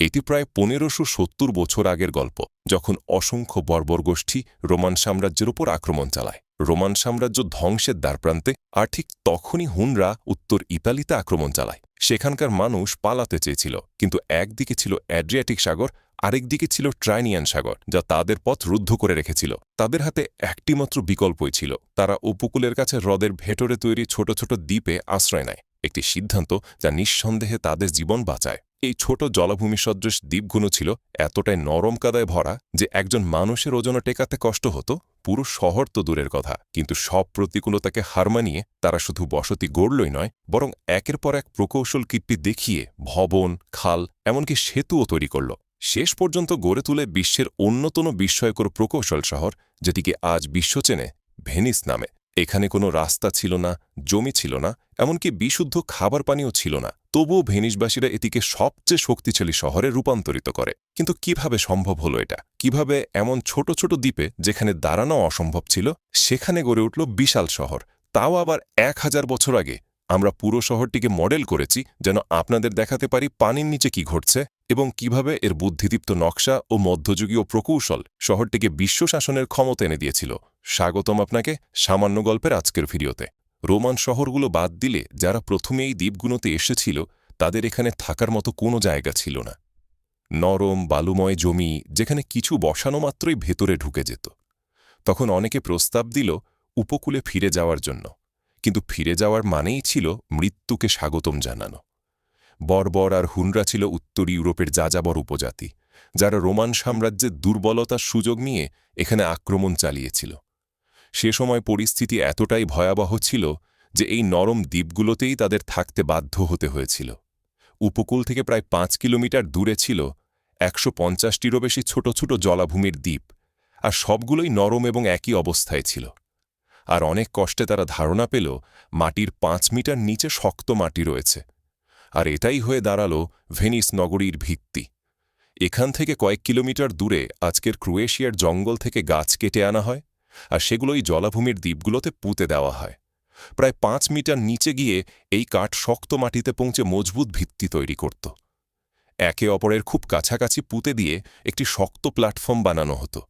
এটি প্রায় পনেরোশো সত্তর বছর আগের গল্প, যখন অসংখ্য বর্বর গোষ্ঠী রোমান সাম্রাজ্যের ওপর আক্রমণ চালায়। রোমান সাম্রাজ্য ধ্বংসের দ্বারপ্রান্তে আর ঠিক তখনই হুনরা উত্তর ইতালিতে আক্রমণ চালায়। সেখানকার মানুষ পালাতে চেয়েছিল, কিন্তু একদিকে ছিল অ্যাড্রিয়াটিক সাগর, আরেকদিকে ছিল ট্রাইনিয়ান সাগর, যা তাদের পথ রুদ্ধ করে রেখেছিল। তাদের হাতে একটিমাত্র বিকল্পই ছিল, তারা উপকূলের কাছে হ্রদের ভেতরে তৈরি ছোট ছোট দ্বীপে আশ্রয় নেয়, একটি সিদ্ধান্ত যা নিঃসন্দেহে তাদের জীবন বাঁচায়। এই ছোট জলাভূমি সদৃশ দ্বীপগুলো ছিল এতটাই নরম কাদায় ভরা যে একজন মানুষের ওজনও টেকাতে কষ্ট হতো। পুরো শহর তো দূরের কথা, কিন্তু সব প্রতিকূলতাকে হার মানিয়ে তারা শুধু বসতি গড়লই নয়, বরং একের পর এক প্রকৌশল কীর্তি দেখিয়ে ভবন, খাল, এমনকি সেতুও তৈরি করল। শেষ পর্যন্ত গড়ে তুলে বিশ্বের অন্যতম বিস্ময়কর প্রকৌশল শহর, যেটিকে আজ বিশ্ব চেনে ভেনিস নামে। এখানে কোনো রাস্তা ছিল না, জমি ছিল না, এমনকি বিশুদ্ধ খাবার পানিও ছিল না। তবুও ভেনিসবাসীরা এটিকে সবচেয়ে শক্তিশালী শহরে রূপান্তরিত করে। কিন্তু কীভাবে সম্ভব হলো এটা? কীভাবে এমন ছোট ছোট দ্বীপে, যেখানে দাঁড়ানো অসম্ভব ছিল, সেখানে গড়ে উঠল বিশাল শহর? তাও আবার এক হাজার বছর আগে। আমরা পুরো শহরটিকে মডেল করেছি, যেন আপনাদের দেখাতে পারি পানির নিচে কি ঘটছে এবং কীভাবে এর বুদ্ধিদীপ্ত নকশা ও মধ্যযুগীয় প্রকৌশল শহরটিকে বিশ্ব শাসনের ক্ষমতা এনে দিয়েছিল। স্বাগতম আপনাকে সামান্য গল্পের আজকের ভিডিওতে। রোমান শহরগুলো বাদ দিলে যারা প্রথমে এই দ্বীপগুলোতে এসেছিল, তাদের এখানে থাকার মতো কোনো জায়গা ছিল না। নরম, বালুময় জমি, যেখানে কিছু বসানো মাত্রই ভেতরে ঢুকে যেত। তখন অনেকে প্রস্তাব দিল উপকূলে ফিরে যাওয়ার জন্য। কিন্তু ফিরে যাওয়ার মানেই ছিল মৃত্যুকে স্বাগতম জানানো। বর্বর আর হুনরা ছিল উত্তর ইউরোপের যাযাবর উপজাতি, যারা রোমান সাম্রাজ্যের দুর্বলতার সুযোগ নিয়ে এখানে আক্রমণ চালিয়েছিল। সে সময় পরিস্থিতি এতটাই ভয়াবহ ছিল যে এই নরম দ্বীপগুলোতেই তাদের থাকতে বাধ্য হতে হয়েছিল। উপকূল থেকে প্রায় পাঁচ কিলোমিটার দূরে ছিল একশো পঞ্চাশটিরও বেশি ছোট ছোট জলাভূমির দ্বীপ, আর সবগুলোই নরম এবং একই অবস্থায় ছিল। আর অনেক কষ্টে তারা ধারণা পেল মাটির পাঁচ মিটার নিচে শক্ত মাটি রয়েছে। আর এটাই হয়ে দাঁড়াল ভেনিস নগরীর ভিত্তি। এখান থেকে কয়েক কিলোমিটার দূরে আজকের ক্রোয়েশিয়ার জঙ্গল থেকে গাছ কেটে আনা হয়। আর সেগুলোই জলাভূমির দ্বীপগুলোতে পুঁতে দেওয়া হয়। প্রায় পাঁচ মিটার নিচে গিয়ে এই কাঠ শক্ত মাটিতে পৌঁছে মজবুত ভিত্তি তৈরি করত। একে অপরের খুব কাছাকাছি পুঁতে দিয়ে একটি শক্ত প্ল্যাটফর্ম বানানো হতো।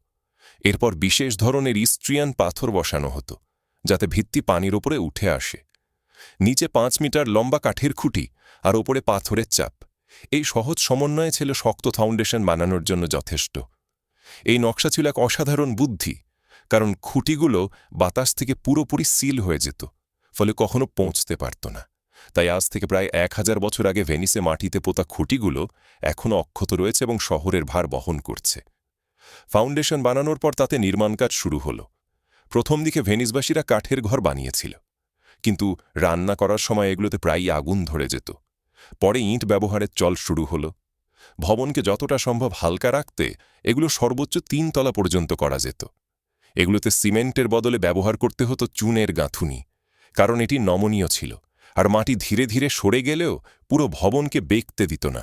এরপর বিশেষ ধরনের ইস্ট্রিয়ান পাথর বসানো হতো, যাতে ভিত্তি পানির ওপরে উঠে আসে। নিচে পাঁচ মিটার লম্বা কাঠের খুঁটি আর ওপরে পাথরের চাপ। এই সহজ সমন্বয়ে ছিল শক্ত ফাউন্ডেশন বানানোর জন্য যথেষ্ট। এই নকশা ছিল এক অসাধারণ বুদ্ধি। কারণ খুঁটিগুলো বাতাস থেকে পুরোপুরি সিল হয়ে যেত, ফলে কখনো পৌঁছতে পারত না। তাই আজ থেকে প্রায় এক হাজার বছর আগে ভেনিসে মাটিতে পোতা খুঁটিগুলো এখনও অক্ষত রয়েছে এবং শহরের ভার বহন করছে। ফাউন্ডেশন বানানোর পর তাতে নির্মাণ কাজ শুরু হল। প্রথম দিকে ভেনিসবাসীরা কাঠের ঘর বানিয়েছিল, কিন্তু রান্না করার সময় এগুলোতে প্রায়ই আগুন ধরে যেত। পরে ইঁট ব্যবহারের চল শুরু হল। ভবনকে যতটা সম্ভব হালকা রাখতে এগুলো সর্বোচ্চ তিন তলা পর্যন্ত করা যেত। এগুলোতে সিমেন্টের বদলে ব্যবহার করতে হতো চুনের গাঁথুনি, কারণ এটি নমনীয় ছিল, আর মাটি ধীরে ধীরে সরে গেলেও পুরো ভবনকে বেঁকতে দিত না।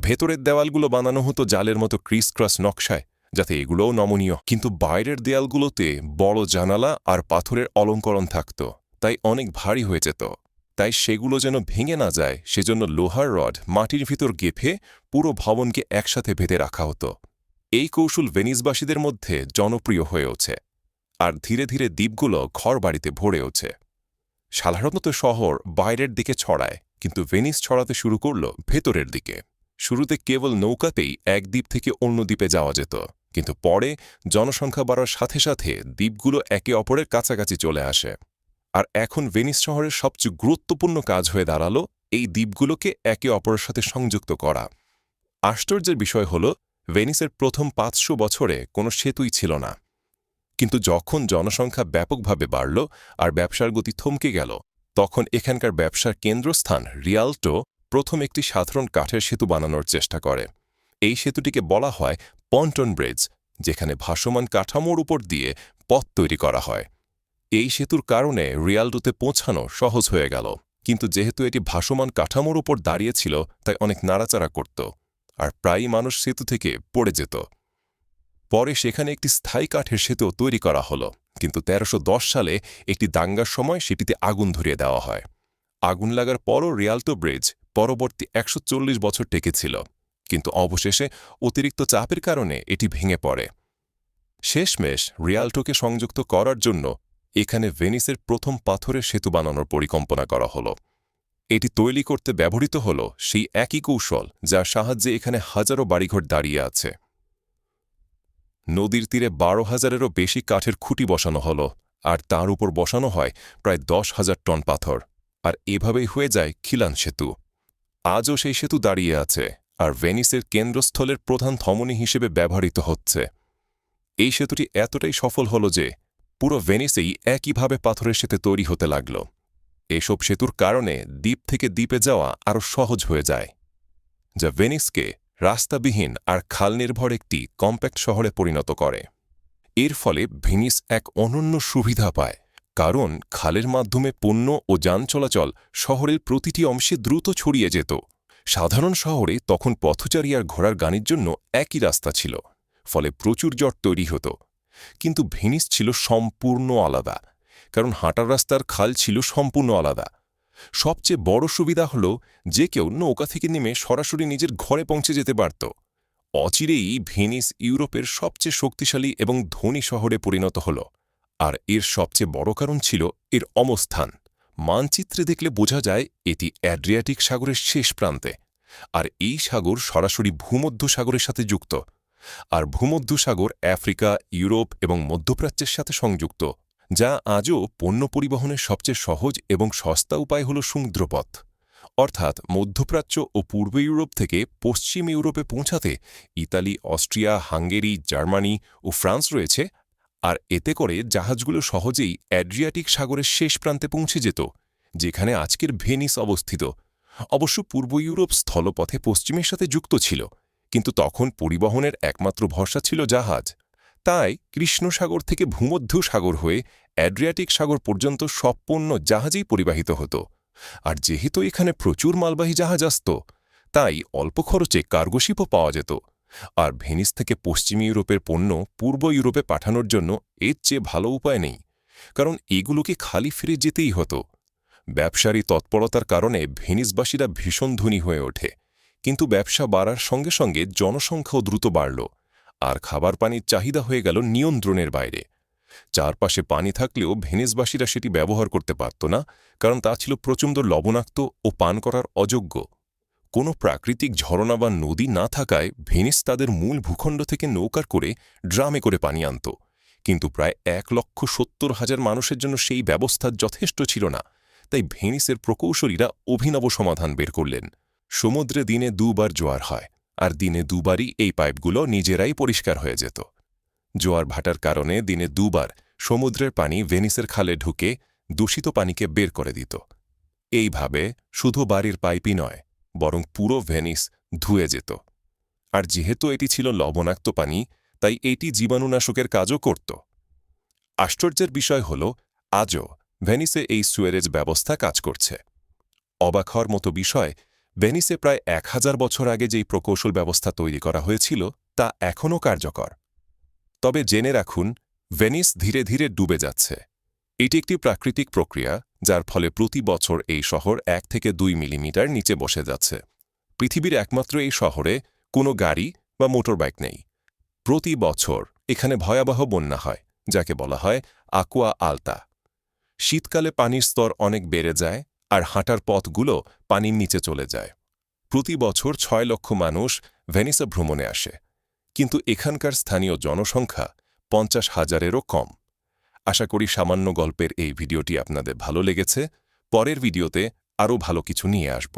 ভেতরের দেওয়ালগুলো বানানো হতো জালের মতো ক্রিস ক্রস নকশায়, যাতে এগুলোও নমনীয়। কিন্তু বাইরের দেয়ালগুলোতে বড় জানালা আর পাথরের অলঙ্করণ থাকত, তাই অনেক ভারী হয়ে যেত। তাই সেগুলো যেন ভেঙে না যায়, সেজন্য লোহার রড মাটির ভিতর গেফে পুরো ভবনকে একসাথে বেঁধে রাখা হতো। এই কৌশল ভেনিসবাসীদের মধ্যে জনপ্রিয় হয়ে ওঠে, আর ধীরে ধীরে দ্বীপগুলো ঘরবাড়িতে ভরে ওঠে। সাধারণত শহর বাইরের দিকে ছড়ায়, কিন্তু ভেনিস ছড়াতে শুরু করল ভেতরের দিকে। শুরুতে কেবল নৌকাতেই এক দ্বীপ থেকে অন্য দ্বীপে যাওয়া যেত, কিন্তু পরে জনসংখ্যা বাড়ার সাথে সাথে দ্বীপগুলো একে অপরের কাছাকাছি চলে আসে। আর এখন ভেনিস শহরের সবচেয়ে গুরুত্বপূর্ণ কাজ হয়ে দাঁড়াল এই দ্বীপগুলোকে একে অপরের সাথে সংযুক্ত করা। আশ্চর্যের বিষয় হল ভেনিসের প্রথম পাঁচশো বছরে কোনো সেতুই ছিল না। কিন্তু যখন জনসংখ্যা ব্যাপকভাবে বাড়ল আর ব্যবসার গতি থমকে গেল, তখন এখানকার ব্যবসার কেন্দ্রস্থান রিয়াল্টো প্রথম একটি সাধারণ কাঠের সেতু বানানোর চেষ্টা করে। এই সেতুটিকে বলা হয় পন্টন ব্রিজ, যেখানে ভাসমান কাঠামোর উপর দিয়ে পথ তৈরি করা হয়। এই সেতুর কারণে রিয়ালডোতে পৌঁছানো সহজ হয়ে গেল, কিন্তু যেহেতু এটি ভাসমান কাঠামোর উপর দাঁড়িয়েছিল তাই অনেক নাড়াচাড়া করত। আর প্রায়ই মানুষ সেতু থেকে পড়ে যেত। পরে সেখানে একটি স্থায়ী কাঠের সেতু তৈরি করা হলো, কিন্তু তেরোশো সালে একটি দাঙ্গার সময় সেটিতে আগুন ধরিয়ে দেওয়া হয়। আগুন লাগার পরও রিয়ালটো ব্রিজ পরবর্তী একশো চল্লিশ বছর টেকেছিল, কিন্তু অবশেষে অতিরিক্ত চাপের কারণে এটি ভেঙে পড়ে। শেষমেশ রিয়াল্টোকে সংযুক্ত করার জন্য এখানে ভেনিসের প্রথম পাথরের সেতু বানানোর পরিকল্পনা করা হল। এটি তৈরি করতে ব্যবহৃত হল সেই একই কৌশল যার সাহায্যে এখানে হাজারো বাড়িঘর দাঁড়িয়ে আছে। নদীর তীরে বারো হাজারেরও বেশি কাঠের খুঁটি বসানো হল, আর তার উপর বসানো হয় প্রায় দশ হাজার টন পাথর। আর এভাবেই হয়ে যায় খিলান সেতু। আজও সেই সেতু দাঁড়িয়ে আছে, আর ভেনিসের কেন্দ্রস্থলের প্রধান ধমনী হিসেবে ব্যবহৃত হচ্ছে। এই সেতুটি এতটাই সফল হল যে পুরো ভেনিসেই একইভাবে পাথরের সেতু তৈরি হতে লাগল। এসব সেতুর কারণে দ্বীপ থেকে দ্বীপে যাওয়া আরও সহজ হয়ে যায়, যা ভেনিসকে রাস্তাবিহীন আর খাল নির্ভর একটি কম্প্যাক্ট শহরে পরিণত করে। এর ফলে ভেনিস এক অনন্য সুবিধা পায়, কারণ খালের মাধ্যমে পণ্য ও যান চলাচল শহরের প্রতিটি অংশে দ্রুত ছড়িয়ে যেত। সাধারণ শহরে তখন পথচারী আর ঘোড়ার গানের জন্য একই রাস্তা ছিল, ফলে প্রচুর জট তৈরি হতো। কিন্তু ভেনিস ছিল সম্পূর্ণ আলাদা কারণ হাঁটার রাস্তার খাল ছিল সম্পূর্ণ আলাদা। সবচেয়ে বড় সুবিধা হল যে কেউ নৌকা থেকে নেমে সরাসরি নিজের ঘরে পৌঁছে যেতে পারত। অচিরেই ভেনিস ইউরোপের সবচেয়ে শক্তিশালী এবং ধনী শহরে পরিণত হল। আর এর সবচেয়ে বড় কারণ ছিল এর অবস্থান। মানচিত্রে দেখলে বোঝা যায় এটি অ্যাড্রিয়াটিক সাগরের শেষ প্রান্তে। আর এই সাগর সরাসরি ভূমধ্য সাগরের সাথে যুক্ত। আর ভূমধ্য সাগর আফ্রিকা, ইউরোপ এবং মধ্যপ্রাচ্যের সাথে সংযুক্ত। যা আজও পণ্য পরিবহনের সবচেয়ে সহজ এবং সস্তা উপায় হল সমুদ্রপথ। অর্থাৎ মধ্যপ্রাচ্য ও পূর্ব ইউরোপ থেকে পশ্চিম ইউরোপে পৌঁছাতে ইতালি, অস্ট্রিয়া, হাঙ্গেরি, জার্মানি ও ফ্রান্স রয়েছে, আর এতে করে জাহাজগুলো সহজেই অ্যাড্রিয়াটিক সাগরের শেষ প্রান্তে পৌঁছে যেত, যেখানে আজকের ভেনিস অবস্থিত। অবশ্য পূর্ব ইউরোপ স্থলপথে পশ্চিমের সাথে যুক্ত ছিল, কিন্তু তখন পরিবহনের একমাত্র ভরসা ছিল জাহাজ। তাই কৃষ্ণসাগর থেকে ভূমধ্য সাগর হয়ে অ্যাড্রিয়াটিক সাগর পর্যন্ত সব পণ্য জাহাজেই পরিবাহিত হতো। আর যেহেতু এখানে প্রচুর মালবাহী জাহাজ আসত, তাই অল্প খরচে কার্গোশিপও পাওয়া যেত। আর ভেনিস থেকে পশ্চিম ইউরোপের পণ্য পূর্ব ইউরোপে পাঠানোর জন্য এর চেয়ে ভালো উপায় নেই, কারণ এগুলোকে খালি ফিরে যেতেই হতো। ব্যবসারী তৎপরতার কারণে ভেনিসবাসীরা ভীষণ ধনী হয়ে ওঠে, কিন্তু ব্যবসা বাড়ার সঙ্গে সঙ্গে জনসংখ্যাও দ্রুত বাড়ল। আর খাবার পানির চাহিদা হয়ে গেল নিয়ন্ত্রণের বাইরে। চারপাশে পানি থাকলেও ভেনিসবাসীরা সেটি ব্যবহার করতে পারত না, কারণ তা ছিল প্রচণ্ড লবণাক্ত ও পান করার অযোগ্য। কোনো প্রাকৃতিক ঝরনা বা নদী না থাকায় ভেনিস তাদের মূল ভূখণ্ড থেকে নৌকার করে ড্রামে করে পানি আনত, কিন্তু প্রায় এক লক্ষ সত্তর হাজার মানুষের জন্য সেই ব্যবস্থা যথেষ্ট ছিল না, তাই ভেনিসের প্রকৌশলীরা অভিনব সমাধান বের করলেন। সমুদ্রে দিনে দুবার জোয়ার হয় আর দিনে দুবারই এই পাইপগুলো নিজেরাই পরিষ্কার হয়ে যেত। জোয়ার ভাটার কারণে দিনে দুবার সমুদ্রের পানি ভেনিসের খালে ঢুকে দূষিত পানিকে বের করে দিত। এইভাবে শুধু বাড়ির পাইপই নয়, বরং পুরো ভেনিস ধুয়ে যেত। আর যেহেতু এটি ছিল লবণাক্ত পানি, তাই এটি জীবাণুনাশকের কাজও করত। আশ্চর্যের বিষয় হল, আজও ভেনিসে এই সুয়েরেজ ব্যবস্থা কাজ করছে। অবাক হওয়ার মতো বিষয় ভেনিসে প্রায় এক হাজার বছর আগে যেই প্রকৌশল ব্যবস্থা তৈরি করা হয়েছিল, তা এখনও কার্যকর। তবে জেনে রাখুন, ভেনিস ধীরে ধীরে ডুবে যাচ্ছে। এটি একটি প্রাকৃতিক প্রক্রিয়া, যার ফলে প্রতি বছর এই শহর এক থেকে দুই মিলিমিটার নিচে বসে যাচ্ছে। পৃথিবীর একমাত্র এই শহরে কোনো গাড়ি বা মোটরবাইক নেই। প্রতি বছর এখানে ভয়াবহ বন্যা হয়, যাকে বলা হয় আকুয়া আলতা। শীতকালে পানির স্তর অনেক বেড়ে যায় আর হাঁটার পথগুলো পানির নিচে চলে যায়। প্রতি বছর ছয় লক্ষ মানুষ ভেনিসা ভ্রমণে আসে। কিন্তু এখানকার স্থানীয় জনসংখ্যা পঞ্চাশ হাজারেরও কম। আশা করি সামান্য গল্পের এই ভিডিওটি আপনাদের ভালো লেগেছে। পরের ভিডিওতে আরও ভালো কিছু নিয়ে আসব।